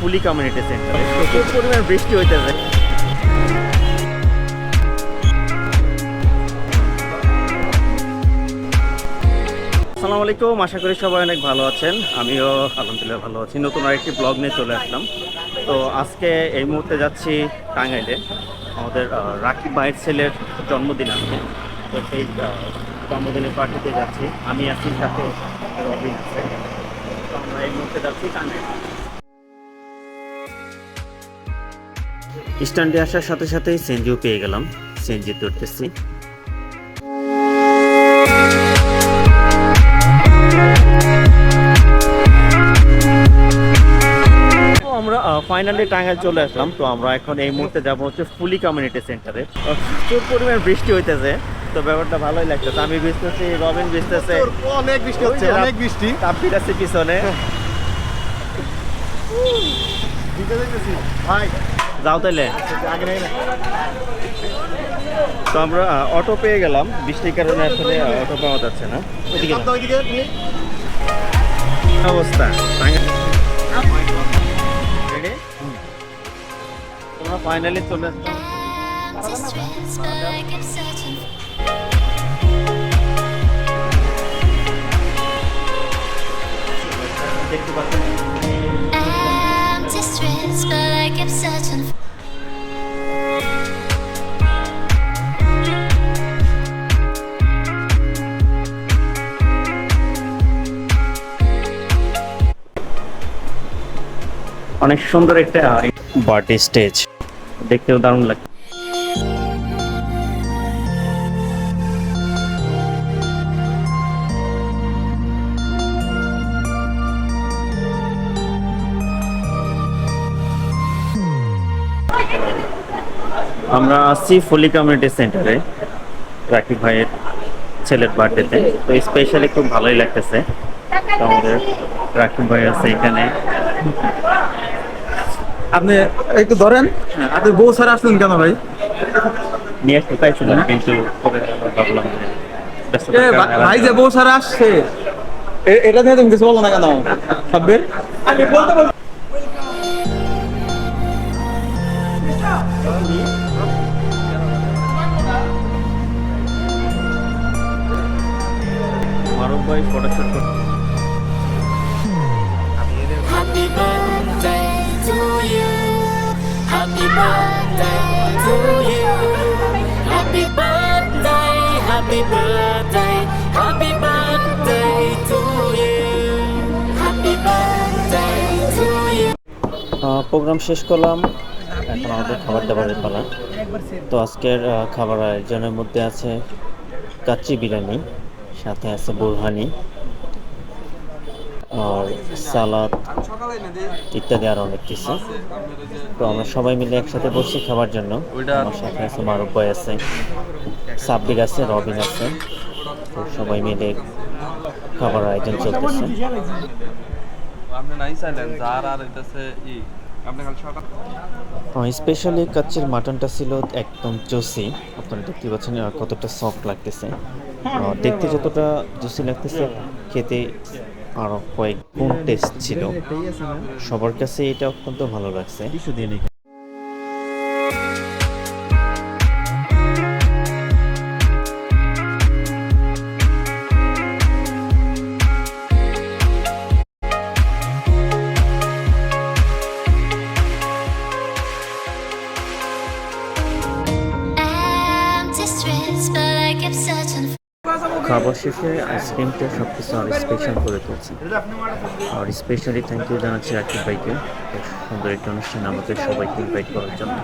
ফুলি community সেন্টারে প্রচুর পরিমাণ বৃষ্টি হইতেছে। আসসালামু আলাইকুম, আশা করি সবাই অনেক ভালো আছেন। আমিও আলহামদুলিল্লাহ ভালো আছি। নতুন আরেকটি ব্লগ নিয়ে চলে আসলাম। তো আজকে এই মুহূর্তে যাচ্ছি টাঙ্গাইলে। আমাদের রাকিব ভাইয়ের ছেলের জন্মদিন আজকে। তো সেই জন্মদিনের পার্টিতে যাচ্ছি। আমি আছি সাথে রবিন আছে। তো আমরা এই মুহূর্তে যাচ্ছি টাঙ্গাইল। স্ট্যান্ডে আসার সাথে সাথেই সেনজিও পেয়ে গেলাম। সেনজি ধরতেছি। আমরা ফাইনালি টাঙ্গাইল চলে আসলাম। তো আমরা এখন এই মুহূর্তে যাব হচ্ছে ফুলি কমিউনিটি সেন্টারে প্রচুর পরিমাণ বৃষ্টি হইতেছে। তো ব্যাপারটা ভালোই লাগতেছে। আমি ভিজতেছি রবিন ভিজতেছে অনেক বৃষ্টি হচ্ছে অনেক বৃষ্টি। তাপ্পির আছে পিছনে। যাও তাইলে। আগে নেই না তো আমরা অটো পেয়ে গেলাম। বৃষ্টির কারণে আসলে অটো পাওয়া যাচ্ছে না। অবস্থা। তোমরা ফাইনালি চলে আসছো অনেক সুন্দর একটা বার্থডে স্টেজ। দেখতেও দারুণ লাগে আমরা আসছি ফুলি কমিউনিটি সেন্টারে রাকিব ভাইয়ের ছেলের বার্থডেতে। তো স্পেশালি খুব ভালোই লাগতেছে। তো আমাদের রাকিব ভাই আছে এখানে। আপনি একটু ধরেন আপনি বউ স্যার আসলেন কেন ভাই? নিয়ে আসতে চাইছিলাম কিন্তু ভাই যে বউ স্যার আসছে এটা নিয়ে তুমি কিছু বলো না কেন সাব্বির? আমি বলতে কয়েক ফটো শুট করি প্রোগ্রাম শেষ করলাম। এখন আমাদের খাবার দাবারের পালা। তো আজকের খাবার আয়োজনের মধ্যে আছে কাচ্চি বিরিয়ানি। সাথে আছে বুরহানি আর সালাদ ইত্যাদি আর অনেক কিছু। তো আমরা সবাই মিলে একসাথে বসছি খাবার জন্য। আমার সাথে আছে ভাই আছে সাব্বির আছে রবিন আছে। তো সবাই মিলে খাবার আয়োজন চলতেছে। স্পেশালি কাচ্চির মাটনটা ছিল একদম জুসি। আপনারা দেখতে পাচ্ছেন কতটা সফট লাগতেছে। দেখতে যতটা জুসি লাগতেছে, খেতে আরও কয়েক গুণ টেস্ট ছিল সবার কাছে এটা অত্যন্ত ভালো লাগছে. খাবার শেষে আইসক্রিমটা সব কিছু আর স্পেশাল করে তুলছে। আর স্পেশালি থ্যাংক ইউ জানাচ্ছি রাকিব ভাইকে। সুন্দর একটা অনুষ্ঠান আমাদের সবাইকে ইনভাইট করার জন্য।